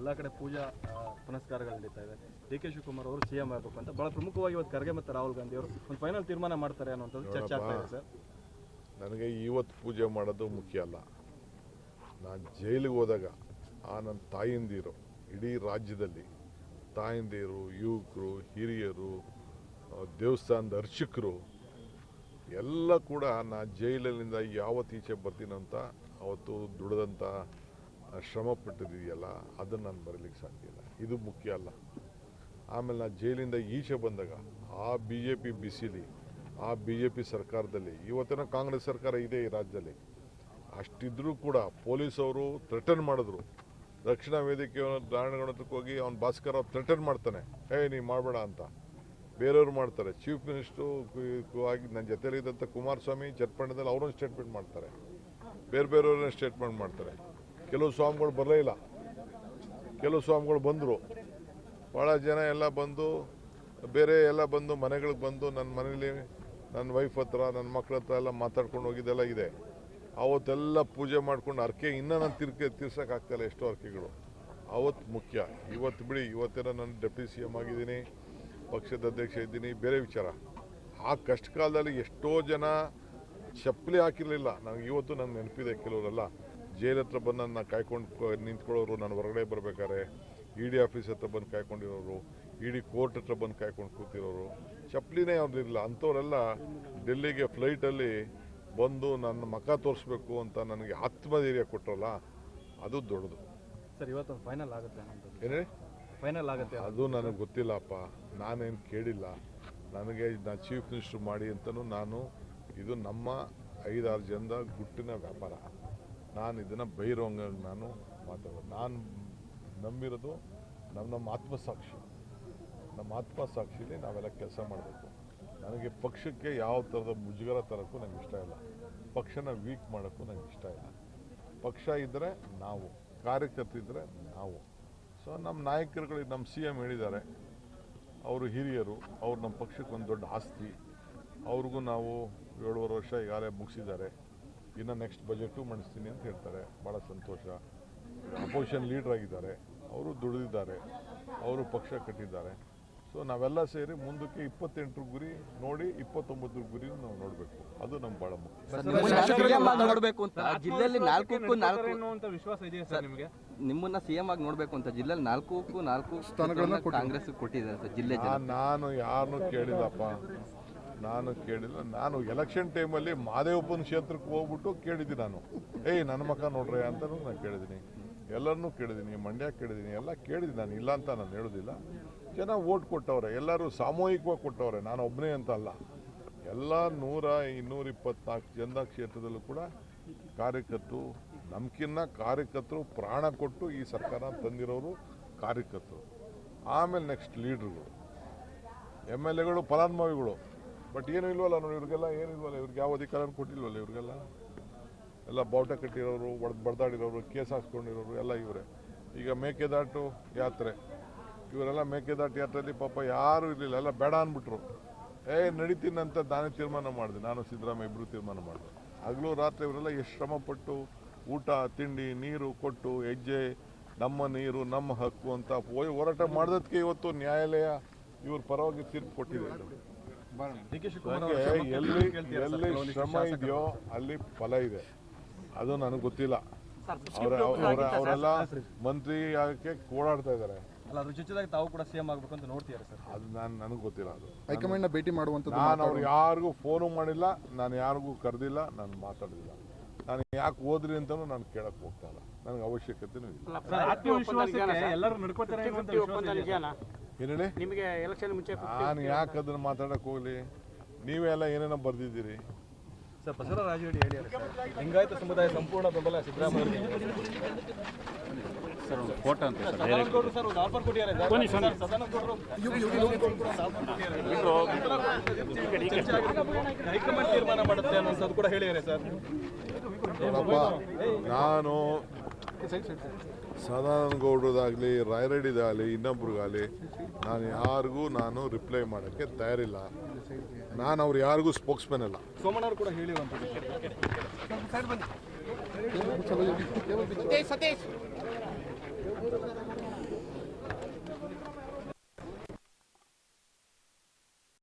ಎಲ್ಲ ಕಡೆ ಪೂಜಾ ಪುನಸ್ಕಾರಗಳು ನಡೀತಾ ಇದೆ. ಡಿ ಕೆ ಶಿವಕುಮಾರ್ ಅವರು ಸಿ ಎಂ ಆಗಬೇಕು ಅಂತ. ಬಹಳ ಪ್ರಮುಖವಾಗಿ ಇವತ್ತು ಖರ್ಗೆ ಮತ್ತು ರಾಹುಲ್ ಗಾಂಧಿ ಅವರು ಒಂದು ಫೈನಲ್ ತೀರ್ಮಾನ ಮಾಡ್ತಾರೆ ಅನ್ನೋಂಥದ್ದು ಚರ್ಚೆ ಆಗ್ತಾ ಇದೆ ಸರ್. ನನಗೆ ಇವತ್ತು ಪೂಜೆ ಮಾಡೋದು ಮುಖ್ಯ ಅಲ್ಲ. ನಾನು ಜೈಲಿಗೆ ಹೋದಾಗ ಆ ನನ್ನ ತಾಯಿಂದಿರು ಇಡೀ ರಾಜ್ಯದಲ್ಲಿ ತಾಯಂದಿರು ಯುವಕರು ಹಿರಿಯರು ದೇವಸ್ಥಾನದ ಅರ್ಚಕರು ಎಲ್ಲ ಕೂಡ ನಾ ಜೈಲಿನಿಂದ ಯಾವತ್ತು ಈಚೆ ಬರ್ತೀನಂತ ಅವತ್ತು ದುಡಿದಂಥ ಶ್ರಮ ಪಟ್ಟಿದೆಯಲ್ಲ ಅದನ್ನು ನಾನು ಬರಲಿಕ್ಕೆ ಸಾಧ್ಯ ಇಲ್ಲ. ಇದು ಮುಖ್ಯ ಅಲ್ಲ. ಆಮೇಲೆ ನಾನು ಜೈಲಿಂದ ಈಚೆ ಬಂದಾಗ, ಆ ಬಿ ಜೆ ಪಿ ಬಿಸಿಲಿ, ಆ ಬಿ ಜೆ ಪಿ ಸರ್ಕಾರದಲ್ಲಿ, ಇವತ್ತಿನ ಕಾಂಗ್ರೆಸ್ ಸರ್ಕಾರ ಇದೆ ಈ ರಾಜ್ಯದಲ್ಲಿ, ಅಷ್ಟಿದ್ರೂ ಕೂಡ ಪೊಲೀಸವರು ಥ್ರೆಟನ್ ಮಾಡಿದ್ರು. ರಕ್ಷಣಾ ವೇದಿಕೆ ದಾಣಗಣಕ್ಕೆ ಹೋಗಿ ಅವ್ನು ಭಾಸ್ಕರ್ ಅವ್ರು ಥ್ರೆಟನ್ ಮಾಡ್ತಾನೆ. ಏ ನೀ ಮಾಡಬೇಡ ಅಂತ. ಬೇರೆಯವ್ರು ಮಾಡ್ತಾರೆ. ಚೀಫ್ ಮಿನಿಸ್ಟ್ರು ಆಗಿ ನನ್ನ ಜೊತೆಲಿದ್ದಂಥ ಕುಮಾರಸ್ವಾಮಿ ಚಟ್ಪಣ್ಣದಲ್ಲಿ ಅವರೊಂದು ಸ್ಟೇಟ್ಮೆಂಟ್ ಮಾಡ್ತಾರೆ. ಬೇರೆ ಬೇರೆಯವ್ರನ್ನ ಸ್ಟೇಟ್ಮೆಂಟ್ ಮಾಡ್ತಾರೆ. ಕೆಲವು ಸ್ವಾಮಿಗಳು ಬರಲೇ ಇಲ್ಲ. ಕೆಲವು ಸ್ವಾಮಿಗಳು ಬಂದರು. ಭಾಳ ಜನ ಎಲ್ಲ ಬಂದು, ಬೇರೆ ಎಲ್ಲ ಬಂದು, ಮನೆಗಳಿಗೆ ಬಂದು ನನ್ನ ಮನೇಲಿ ನನ್ನ ವೈಫ್ ಹತ್ರ ನನ್ನ ಮಕ್ಳ ಹತ್ರ ಎಲ್ಲ ಮಾತಾಡ್ಕೊಂಡು ಹೋಗಿದ್ದೆಲ್ಲ ಇದೆ. ಅವತ್ತೆಲ್ಲ ಪೂಜೆ ಮಾಡ್ಕೊಂಡು ಅರ್ಕೆ ಇನ್ನೂ ನಾನು ತಿರ್ಕೆ ತೀರ್ಸೋಕ್ಕಾಗ್ತಾಯಿಲ್ಲ ಎಷ್ಟೋ ಅರ್ಕೆಗಳು ಅವತ್ತು ಮುಖ್ಯ. ಇವತ್ತು ಬಿಡಿ, ಇವತ್ತಿನ ನಾನು ಡೆಪ್ಯೂಟಿ ಸಿ ಎಂ ಆಗಿದ್ದೀನಿ, ಪಕ್ಷದ ಅಧ್ಯಕ್ಷ ಇದ್ದೀನಿ, ಬೇರೆ ವಿಚಾರ. ಆ ಕಷ್ಟ ಕಾಲದಲ್ಲಿ ಎಷ್ಟೋ ಜನ ಚಪ್ಪಲಿ ಹಾಕಿರಲಿಲ್ಲ. ನನಗೆ ಇವತ್ತು ನಂಗೆ ನೆನಪಿದೆ ಕೆಲವರೆಲ್ಲ. ಜೈಲ್ ಹತ್ರ ಬಂದು ನನ್ನ ಕಾಯ್ಕೊಂಡು ನಿಂತ್ಕೊಳ್ಳೋರು ನಾನು ಹೊರಗಡೆ ಬರಬೇಕಾದ್ರೆ ಇ ಡಿ ಆಫೀಸ್ ಹತ್ರ ಬಂದು ಕಾಯ್ಕೊಂಡಿರೋರು ಇ ಡಿ ಕೋರ್ಟ್ ಹತ್ರ ಬಂದು ಕಾಯ್ಕೊಂಡು ಕೂತಿರೋರು. ಚಪ್ಪಲಿನೇ ಅವ್ರದ್ದಿಲ್ಲ ಅಂಥವರೆಲ್ಲ ಡೆಲ್ಲಿಗೆ ಫ್ಲೈಟಲ್ಲಿ ಬಂದು ನನ್ನ ಮಖ ತೋರಿಸ್ಬೇಕು ಅಂತ ನನಗೆ ಆತ್ಮಧೈರ್ಯ ಕೊಟ್ಟರಲ್ಲ ಅದು ದೊಡ್ಡದು. ಸರ್ ಇವತ್ತು ಫೈನಲ್ ಆಗುತ್ತೆ ಏನೇ ಫೈನಲ್ ಆಗುತ್ತೆ ಅದು ನನಗೆ ಗೊತ್ತಿಲ್ಲಪ್ಪ. ನಾನೇನು ಕೇಳಿಲ್ಲ. ನನಗೆ ನಾ ಚೀಫ್ ಮಿನಿಸ್ಟರ್ ಮಾಡಿ ಅಂತಲೂ ನಾನು ಇದು ನಮ್ಮ ಐದಾರು ಜನದ ಗುಟ್ಟಿನ ವ್ಯಾಪಾರ. ನಾನು ಇದನ್ನು ಬೈರೋಂಗ ನಾನು ಮಾತಾಡೋದು. ನಾನು ನಂಬಿರೋದು ನಮ್ಮ ನಮ್ಮ ಆತ್ಮಸಾಕ್ಷಿ. ನಮ್ಮ ಆತ್ಮಸಾಕ್ಷಿಲಿ ನಾವೆಲ್ಲ ಕೆಲಸ ಮಾಡಬೇಕು. ನನಗೆ ಪಕ್ಷಕ್ಕೆ ಯಾವ ಥರದ ಮುಜುಗರ ತರೋಕ್ಕೂ ನನಗೆ ಇಷ್ಟ ಇಲ್ಲ. ಪಕ್ಷನ ವೀಕ್ ಮಾಡೋಕ್ಕೂ ನಂಗೆ ಇಷ್ಟ ಇಲ್ಲ. ಪಕ್ಷ ಇದ್ದರೆ ನಾವು ಕಾರ್ಯಕರ್ತರಿದ್ದರೆ ನಾವು. ಸೊ ನಮ್ಮ ನಾಯಕರುಗಳು ನಮ್ಮ ಸಿ ಎಂ ಹೇಳಿದ್ದಾರೆ. ಅವರು ಹಿರಿಯರು, ಅವ್ರು ನಮ್ಮ ಪಕ್ಷಕ್ಕೆ ಒಂದು ದೊಡ್ಡ ಆಸ್ತಿ. ಅವ್ರಿಗೂ ನಾವು ಏಳುವರೆ ವರ್ಷ ಈಗಾಗಲೇ ಮುಗಿಸಿದ್ದಾರೆ. ಇನ್ನು ನೆಕ್ಸ್ಟ್ ಬಜೆಟು ಮಂಡಿಸ್ತೀನಿ ಅಂತ ಹೇಳ್ತಾರೆ. ಭಾಳ ಸಂತೋಷ. ಅಪೋಸಿಷನ್ ಲೀಡರ್ ಆಗಿದ್ದಾರೆ. ಅವರು ದುಡಿದಿದ್ದಾರೆ. ಅವರು ಪಕ್ಷ ಕಟ್ಟಿದ್ದಾರೆ. ಸೊ ನಾವೆಲ್ಲ ಸೇರಿ ಮುಂದಕ್ಕೆ ಇಪ್ಪತ್ತೆಂಟರ ಗುರಿ ನೋಡಿ ಇಪ್ಪತ್ತೊಂಬತ್ತರ ಗುರಿ ನಾವು ನೋಡಬೇಕು. ಅದು ನಮ್ಮ ಭಾಳ ಮುಖ್ಯ. ನೋಡಬೇಕು ಸಿಎಂ ಆಗಿ ನೋಡ್ಬೇಕು ಅಂತ? ಜಿಲ್ಲೆಯಲ್ಲಿ ನಾಲ್ಕು ಅನ್ನುವಂಥ ವಿಶ್ವಾಸ ಇದೆಯಾ ಸರ್ ನಿಮಗೆ? ನಿಮ್ಮನ್ನ ಸಿಎಂ ಆಗಿ ನೋಡಬೇಕು ಅಂತ ಜಿಲ್ಲೆಯಲ್ಲಿ ನಾಲ್ಕು ನಾಲ್ಕು ಸ್ಥಾನಗಳನ್ನ ಕಾಂಗ್ರೆಸ್ ಕೊಟ್ಟಿದ್ದಾರೆ. ಸರ್ ಜಿಲ್ಲೆ ಜನ ನಾನು ಯಾರನ್ನೂ ಕೇಳಿಲ್ಲಪ್ಪ. ನಾನು ಕೇಳಿಲ್ಲ. ನಾನು ಎಲೆಕ್ಷನ್ ಟೈಮಲ್ಲಿ ಮಾದೇವಪ್ಪನ ಕ್ಷೇತ್ರಕ್ಕೆ ಹೋಗ್ಬಿಟ್ಟು ಕೇಳಿದ್ದೀನಿ ನಾನು. ಏಯ್, ನನ್ನ ಮಕ್ಕ ನೋಡ್ರಿ ಅಂತ ನಾನು ಕೇಳಿದ್ದೀನಿ. ಎಲ್ಲರನ್ನೂ ಕೇಳಿದ್ದೀನಿ, ಮಂಡ್ಯ ಕೇಳಿದ್ದೀನಿ, ಎಲ್ಲ ಕೇಳಿದ್ದೀನಿ ನಾನು. ಇಲ್ಲ ಅಂತ ನಾನು ಹೇಳೋದಿಲ್ಲ. ಜನ ಓಟ್ ಕೊಟ್ಟವ್ರೆ, ಎಲ್ಲರೂ ಸಾಮೂಹಿಕವಾಗಿ ಕೊಟ್ಟವ್ರೆ. ನಾನು ಒಬ್ಬನೇ ಅಂತ ಅಲ್ಲ. ಎಲ್ಲ ನೂರ ಇನ್ನೂರ ಇಪ್ಪತ್ನಾಲ್ಕು ಜನದ ಕ್ಷೇತ್ರದಲ್ಲೂ ಕೂಡ ಕಾರ್ಯಕರ್ತರು, ನಮ್ಕಿನ್ನ ಕಾರ್ಯಕರ್ತರು ಪ್ರಾಣ ಕೊಟ್ಟು ಈ ಸರ್ಕಾರ ತಂದಿರೋರು ಕಾರ್ಯಕರ್ತರು. ಆಮೇಲೆ ನೆಕ್ಸ್ಟ್ ಲೀಡ್ರುಗಳು ಎಂ ಎಲ್ ಎಗಳು ಫಲಾನುಭವಿಗಳು ಬಟ್ ಏನು ಇಲ್ವಲ್ಲ ನೋಡಿ, ಇವ್ರಿಗೆಲ್ಲ ಏನು ಇಲ್ವಲ್ಲ, ಇವ್ರಿಗೆ ಯಾವ ಅಧಿಕಾರನೂ ಕೊಟ್ಟಿಲ್ವಲ್ಲ ಇವ್ರಿಗೆಲ್ಲ? ಎಲ್ಲ ಬಾವುಟ ಕಟ್ಟಿರೋರು ಒಡೆದು ಬಡ್ದಾಡಿರೋರು, ಕೇಸ್ ಹಾಕ್ಸ್ಕೊಂಡಿರೋರು ಎಲ್ಲ ಇವರೇ. ಈಗ ಮೇಕೆದಾಟು ಯಾತ್ರೆ. ಇವರೆಲ್ಲ ಮೇಕೆದಾಟು ಯಾತ್ರೆಯಲ್ಲಿ ಪಾಪ ಯಾರೂ ಇರಲಿಲ್ಲ, ಎಲ್ಲ ಬೇಡ ಅಂದ್ಬಿಟ್ರು. ಏ ನಡೀತೀನಂತ ನಾನೇ ತೀರ್ಮಾನ ಮಾಡಿದೆ. ನಾನು ಸಿದ್ದರಾಮಯ್ಯ ಇಬ್ಬರು ತೀರ್ಮಾನ ಮಾಡಿದೆ. ಹಗಲು ರಾತ್ರಿ ಇವರೆಲ್ಲ ಎಷ್ಟು ಶ್ರಮಪಟ್ಟು ಊಟ, ತಿಂಡಿ, ನೀರು ಕೊಟ್ಟು, ಹೆಜ್ಜೆ, ನಮ್ಮ ನೀರು, ನಮ್ಮ ಹಕ್ಕು ಅಂತ ಹೋಯ್- ಹೋರಾಟ ಮಾಡೋದಕ್ಕೆ ಇವತ್ತು ನ್ಯಾಯಾಲಯ ಇವ್ರ ಪರವಾಗಿ ತೀರ್ಪು ಕೊಟ್ಟಿದೆ. ಎಲ್ಲಿ ಎಲ್ಲಿ ಶ್ರಮ ಇದೆಯೋ ಅಲ್ಲಿ ಫಲ ಇದೆ. ಅದು ನನಗೆ ಗೊತ್ತಿಲ್ಲ. ಅವರ ಅವರ ಅವರೆಲ್ಲ ಮಂತ್ರಿ ಆಗಕ್ಕೆ ಓಡಾಡ್ತಾ ಇದ್ದಾರೆ ಅಲ್ಲ ಅದ್ರ ಜೊತೆದಾಗಿ ತಾವು ಕೂಡ ಸೇಮ್ ಆಗ್ಬೇಕು ಅಂತ ನೋಡ್ತೀರಾ ಸರ್. ಅದು ನಾನು ನನಗೆ ಗೊತ್ತಿಲ್ಲ ಅದು. ಹೈಕಮಾಂಡ್ನ ಭೇಟಿ ಮಾಡುವಂಥದ್ದು ನಾನು ಅವ್ರು ಯಾರಿಗೂ ಫೋನು ಮಾಡಿಲ್ಲ ನಾನು ಯಾರಿಗೂ ಕರೆದಿಲ್ಲ ನಾನು ಮಾತಾಡೋದಿಲ್ಲ. ನಾನು ಯಾಕೆ ಓದ್ರಿ ಅಂತಲೂ ನಾನು ಕೇಳಕ್ಕೆ ಹೋಗ್ತಾ ಇಲ್ಲ. ನನಗೆ ಅವಶ್ಯಕತೆನೂ ಇಲ್ಲ. ಆತ್ಮವಿಶ್ವಾಸಕ್ಕೆ ಎಲ್ಲರೂ ನಡ್ಕೋತಾರೆ ಅನ್ನುವಂಥ ವಿಶ್ವಾಸ ಇದೆಯಾ? ಏನು ಹೇಳಿ ನಿಮಗೆ ಎಲೆಕ್ಷನ್ ಮುಂಚೆ ನಾನು ಯಾಕೆ ಅದನ್ನು ಮಾತಾಡಕ್ಕೆ ಹೋಗಲಿ? ನೀವೆಲ್ಲ ಏನೇನೋ ಬರ್ದಿದ್ದೀರಿ. ಸರ್ ಬಸವರಾಜ ಸರ್ ಲಿಂಗಾಯತ ಸಮುದಾಯ ಸಂಪೂರ್ಣ ಬೆಂಬಲ ಸಿದ್ದರಾಮಯ್ಯ ಸರ್ ಒಂದು ಆಫರ್ ಕೊಟ್ಟಿದ್ದಾರೆ ಸರ್. ಚರ್ಚೆ ಆಗಿದೆ. ಹೈಕಮಾಂಡ್ ತೀರ್ಮಾನ ಮಾಡುತ್ತೆ ಅನ್ನೋದು ಕೂಡ ಹೇಳಿದ್ದಾರೆ ಸರ್ ನಾನು ಸದಾನಂದ ಗೌಡ್ರದಾಗಲಿ ರಾಯರೆಡ್ಡಿದಾಗಲಿ ಇನ್ನೊಬ್ರಿಗಾಗಲಿ ನಾನು ಯಾರಿಗೂ ನಾನು ರಿಪ್ಲೈ ಮಾಡೋಕ್ಕೆ ತಯಾರಿಲ್ಲ. ನಾನು ಅವ್ರು ಯಾರಿಗೂ ಸ್ಪೋಕ್ಸ್ಮನ್ ಅಲ್ಲ. ಸೋಮಣ್ಣ ಕೂಡ ಹೇಳಿರುವಂಥದ್ದು.